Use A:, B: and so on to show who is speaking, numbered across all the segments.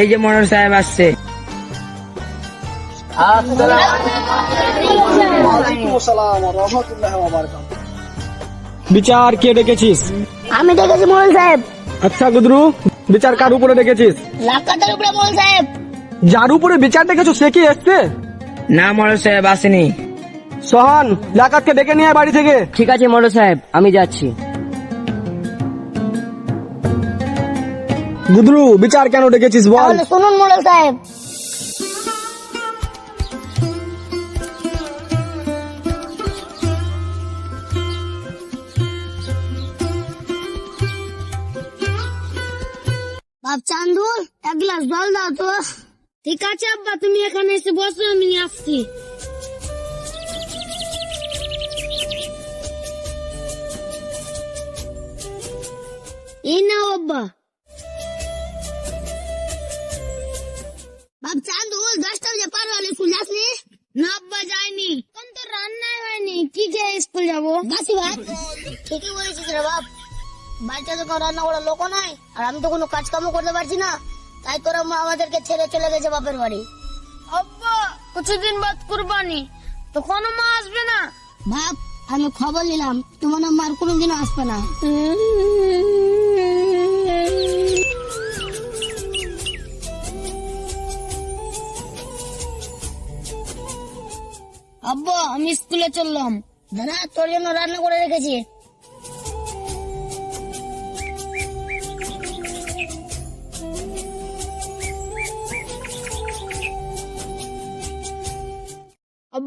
A: এই যে মনোর সাহেব আসছে।
B: বিচার কে ডেকেছিস?
C: আমি দেখেছি মোহন সাহেব।
B: আচ্ছা গুদরু বিচার কার উপরে ডেকেছিস?
C: লাকাতের উপরে মোহন সাহেব।
B: যার উপরে বিচার ডেকেছো সে কি এসছে?
A: না মনোর সাহেব আসেনি।
B: সোহান লাকাতকে ডেকে নিয়ে বাড়ি থেকে।
A: ঠিক আছে মনোর সাহেব আমি যাচ্ছি।
B: গুদরু বিচার কেন ডেকেছিস বল।
C: তাহলে শুনুন মোড়ল সাহেব। বাপ চান্দুল এক গ্লাস জল দাও তো। ঠিক আছে আব্বা তুমি এখানে এসে বসো আমি আসছি। এই নাও আব্বা। বাড়িতে তো কোনো রান্না করার লোক নাই আর আমি তো কোনো কাজ কামও করতে পারছি না। তাই তোরা মা আমাদেরকে ছেড়ে চলে গেছে বাপের বাড়ি। আব্বা কিছুদিন বাদ কুরবানি তখন মা আসবে না। বাপ আমি খবর নিলাম তোমার মার কোনোদিন আসবে না। আব্বা আমি স্কুলে চললাম। দাদা তোর জন্য রান্না করে রেখেছি।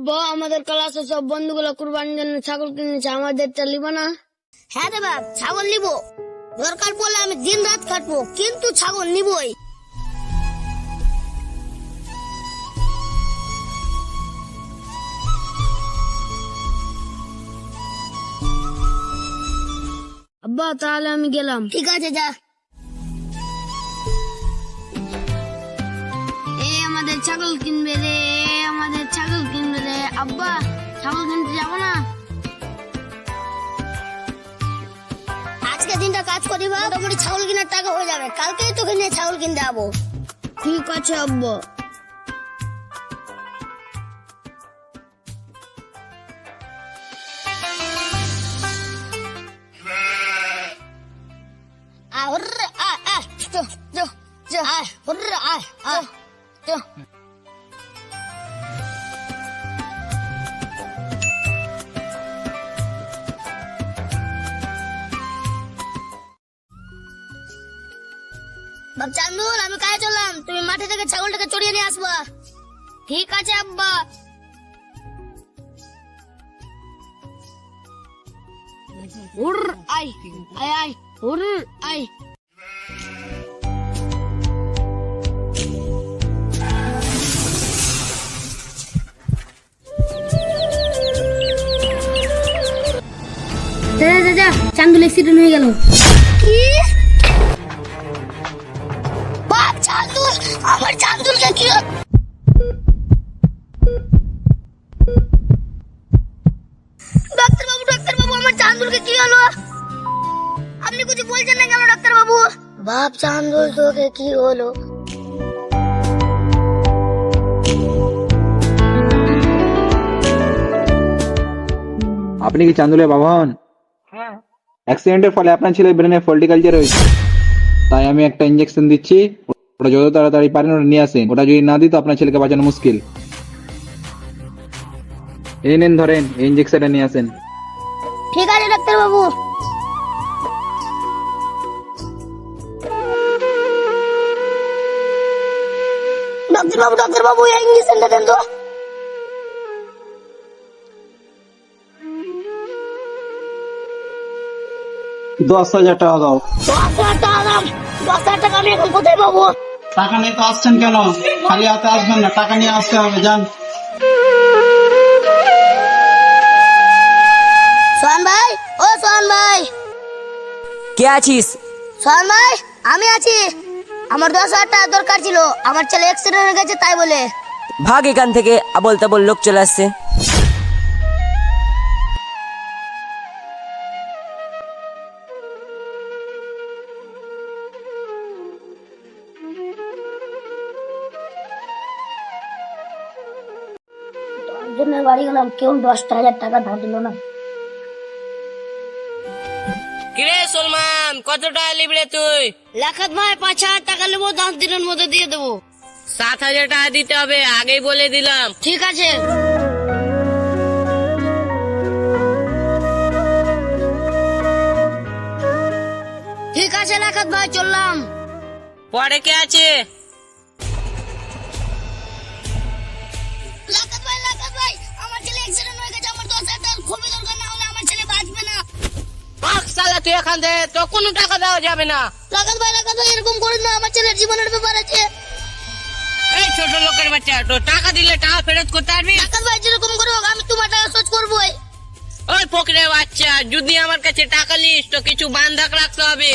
C: আব্বা আমাদের ক্লাসে সব বন্ধুগুলো কুরবানির জন্য ছাগল কিনেছে আমাদেরটা নিব না? হ্যাঁ রে বাপ ছাগল নিব। দরকার পড়লে আমি দিন রাত কাটবো কিন্তু ছাগল নিবই। আব্বা তাহলে আমি গেলাম। ঠিক আছে যা। এ আমাদের ছাগল কিনবে রে আমাদের ছাগল কিনবে। আব্বা ছাগল কিনতে যাব না। আজকে দিনটা কাজ করি বা মোটামুটি ছাগল কেনার টাকা হয়ে যাবে। কালকেই তোকে নিয়ে ছাগল কিনতে যাব। ঠিক আছে আব্বা। jo, চান্দুল আমি কাজে চললাম। তুমি মাঠে থেকে ছাগলটাকে চড়িয়ে নিয়ে আসবা। ঠিক আছে আব্বা। উর আই আই আই উর আই। চান্দুল অ্যাক্সিডেন্ট হয়ে গেল। কি? কি হলো? আপনি কি
D: চান্দুলের বাবা হন?
A: হ্যাঁ।
D: অ্যাক্সিডেন্টের ফলে আপনার ছেলের ব্রেনে ফল্টি কালচার হয়েছে তাই আমি একটা ইঞ্জেকশন দিচ্ছি ওটা যত তাড়াতাড়ি পারেন ওটা নিয়ে আসেন। ওটা যদি না দিই তো আপনার ছেলেকে বাঁচানো মুশকিল। এই নেন ধরেন এই ইঞ্জেকশনটা নিয়ে আসেন।
C: ঠিক আছে ডাক্তার ডাক্তার বাবু ডাক্তার বাবু এই ইঞ্জেকশনটা দেন তো
E: দশ হাজার টাকা দাও।
C: দশ হাজার টাকা দাম দশ হাজার টাকা আমি এখন কোথায় পাবো?
E: টাকা নিয়ে তো আসছেন কেন? খালি হাতে আসবেন না টাকা নিয়ে আসতে হবে যান।
C: সোহান ভাই ও সোহান ভাই।
A: কে আছিস?
C: সোহান ভাই আমি আছি। আমার দশ হাজার টাকা দরকার ছিল। আমার ছেলে অ্যাক্সিডেন্ট হয়ে গেছে তাই বলে।
A: ভাগ এখান থেকে আবল তাবল লোক চলে আসছে।
C: জন্য বাড়ি গেলাম কেউ দশটা হাজার টাকা ধার দিল না।
A: কিরে সলমান কত টাকা লিবরে তুই?
C: লাখাত ভাই পাঁচ হাজার টাকা নেব দশ দিনের মধ্যে দিয়ে দেবো।
A: সাত হাজার টাকা দিতে হবে আগেই বলে দিলাম।
C: ঠিক আছে। ঠিক আছে লাখাত ভাই চললাম।
A: পরে কে আছে?
C: লাখাত ভাই লাখাত ভাই আমার ছেলে অ্যাক্সিডেন্ট হয়ে গেছে আমার দশ হাজার খুবই
A: পাক সালা তুই এখান থেকে তো কোনো টাকা দেওয়া যাবে না।
C: ভাই ভাই এরকম করেন না আমার ছেলের জীবনের ব্যাপার আছে।
A: এই ছোট লোকের বাচ্চা তো টাকা দিলে টাকা ফেরত করতে পারবি?
C: ভাই যেরকম করে হোক আমি তোমার টাকা শোধ করবোই
A: ওই ফকরে বাচ্চা যদি আমার কাছে টাকা নিস তো কিছু বান্ধাক রাখতে হবে।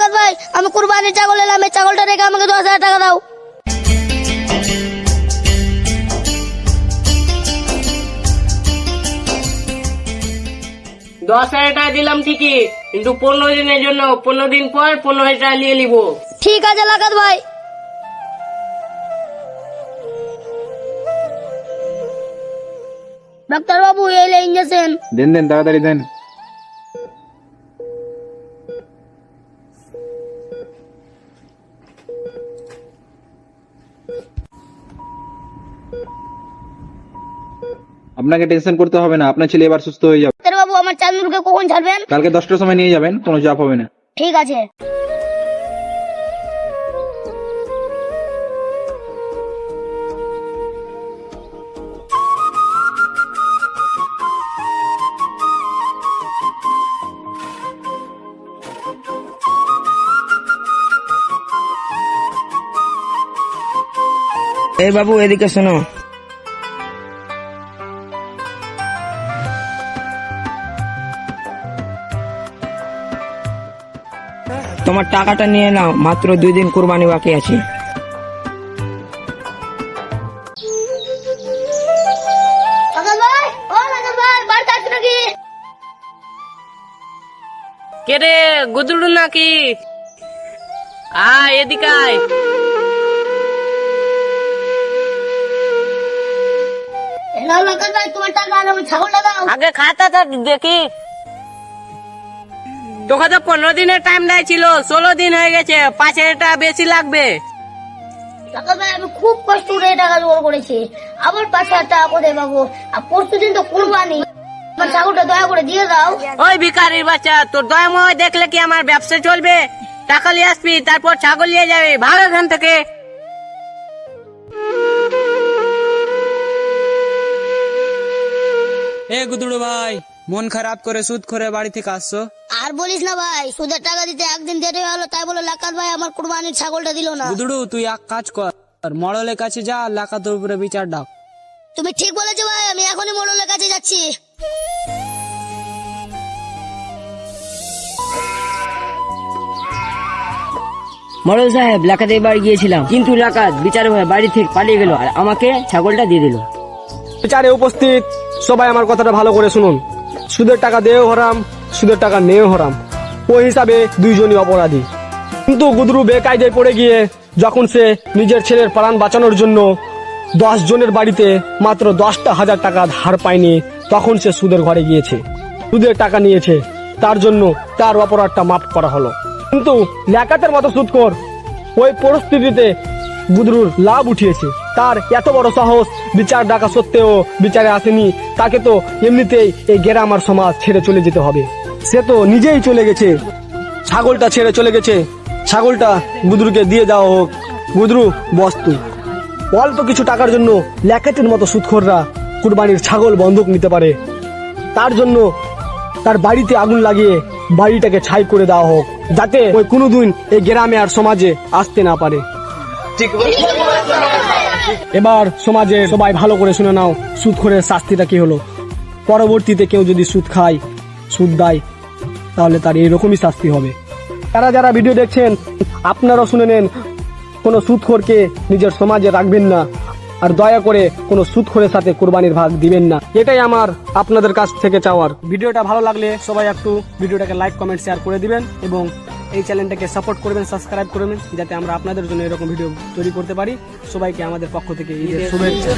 C: ভাই ভাই আমি কুরবানির ছাগল এলাম এই ছাগলটা রেখে আমাকে দশ হাজার টাকা দাও।
A: দশ হাজার টাকা দিলাম ঠিকই কিন্তু পনেরো দিনের জন্য পনেরো দিন পর পনেরো হাজার টাকা নিয়ে নিবো।
C: ঠিক আছে লাগাত ভাই। ডাক্তার বাবু এলে ইঞ্জেকশন
D: দেন দেন তাড়াতাড়ি দেন। আপনাকে টেনশন করতে হবে না আপনার ছেলে এবার সুস্থ হয়ে যাবে।
C: ডাক্তার বাবু আমার চান্দুরকে কখন ছাড়বেন?
D: কালকে দশটার সময় নিয়ে যাবেন কোনো চাপ হবে না।
C: ঠিক আছে।
A: এই বাবু এদিকে শোনো। তোমার টাকাটা নিয়ে নাও মাত্র দুই দিন কুরবানি বাকি আছে। কে রে গুদুড়ু নাকি? আয় এদিকে আয়।
C: এই নাও লাগাত
A: তোকে তো পনেরো দিনের টাইম দিয়েছিল ষোলো দিন হয়ে গেছে পাঁচ হাজার টাকা বেশি লাগবে।
C: ভাই আমি খুব কষ্ট করে টাকা জোগাড় করেছি। আবার পাঁচ হাজার টাকা কোথায় পাবো আর পরশু দিন তো কুরবানি। আমার ছাগলটা দয়া করে দিয়ে দাও।
A: ওই ভিকারির বাচ্চা তোর দয়াময় দেখলে কি আমার ব্যবসা চলবে? টাকা নিয়ে আসবি তারপর ছাগল নিয়ে যাবে ভালো এখান থেকে।
F: এ গুদুড়ু ভাই মন খারাপ করে সুদ করে বাড়ি থেকে আসছো?
C: আর বলিস না ভাই সুদের টাকা দিতে একদিন দেরি হলো তাই বলে লাকাত ভাই আমার কুরবানির ছাগলটা দিল না।
F: গুদুড়ু তুই এক কাজ কর মড়লের কাছে যা লাকাতের উপরে বিচার ডাক
C: তুমি ঠিক বলেছ ভাই আমি এখনই মড়লের কাছে যাচ্ছি।
A: মরল সাহেব লাকাতে এবার গিয়েছিলাম। কিন্তু লাকাত বিচার হয়ে বাড়ি থেকে পালিয়ে গেল আর আমাকে ছাগলটা দিয়ে দিল।
B: বিচারে উপস্থিত সবাই আমার কথাটা ভালো করে শুনুন। সুদের টাকা দেও হরাম, সুদের টাকা নেও হরাম। ওই হিসাবে দুইজনই অপরাধী। কিন্তু গুদরু বেকায়দায় পড়ে গিয়ে যখন সে নিজের ছেলের প্রাণ বাঁচানোর জন্য দশ জনের বাড়িতে মাত্র দশটা হাজার টাকা ধার পায়নি, তখন সে সুদের ঘরে গিয়েছে। সুদের টাকা নিয়েছে, তার জন্য তার অপরাধটা মাফ করা হলো। কিন্তু ল্যাকাতের মতো সুদকর ওই পরিস্থিতিতে গুদরুর লাভ উঠিয়েছে। তার এত বড় সাহস, বিচার ডাকা সত্ত্বেও বিচারে আসেনি। তাকে তো এমনিতেই এই গ্রাম আর সমাজ ছেড়ে চলে যেতে হবে। সে তো নিজেই চলে গেছে। ছাগলটা ছেড়ে চলে গেছে। ছাগলটা গুদরুকে দিয়ে দেওয়া হোক। গুদরু বস্তু অল্প কিছু টাকার জন্য ল্যাকেটের মতো সুদখোররা কুরবানির ছাগল বন্ধক নিতে পারে। তার জন্য তার বাড়িতে আগুন লাগিয়ে বাড়িটাকে ছাই করে দেওয়া হোক, যাতে ওই কোনোদিন এই গ্রামে আর সমাজে আসতে না পারে। এবার সমাজে সবাই ভালো করে শুনে নাও, সুদখোরের শাস্তিটা কি হলো? পরবর্তীতে কেউ যদি সুদ খায়, সুদ দেয়, তাহলে তার এরকমই শাস্তি হবে। যারা যারা ভিডিও দেখছেন, আপনারাও শুনে নেন, কোনো সুদখোরকে নিজের সমাজে রাখবেন না, আর দয়া করে কোনো সুদখোরের সাথে কোরবানির ভাগ দিবেন না। এটাই আমার, আপনাদের কাছ থেকে চাওয়ার। ভিডিওটা ভালো লাগলে সবাই একটু ভিডিওটাকে লাইক কমেন্ট শেয়ার করে দিবেন এবং এই চ্যানেলটাকে সাপোর্ট করবেন সাবস্ক্রাইব করবেন যাতে আমরা আপনাদের জন্য এরকম ভিডিও তৈরি করতে পারি। সবাইকে আমাদের পক্ষ থেকে ঈদের শুভেচ্ছা।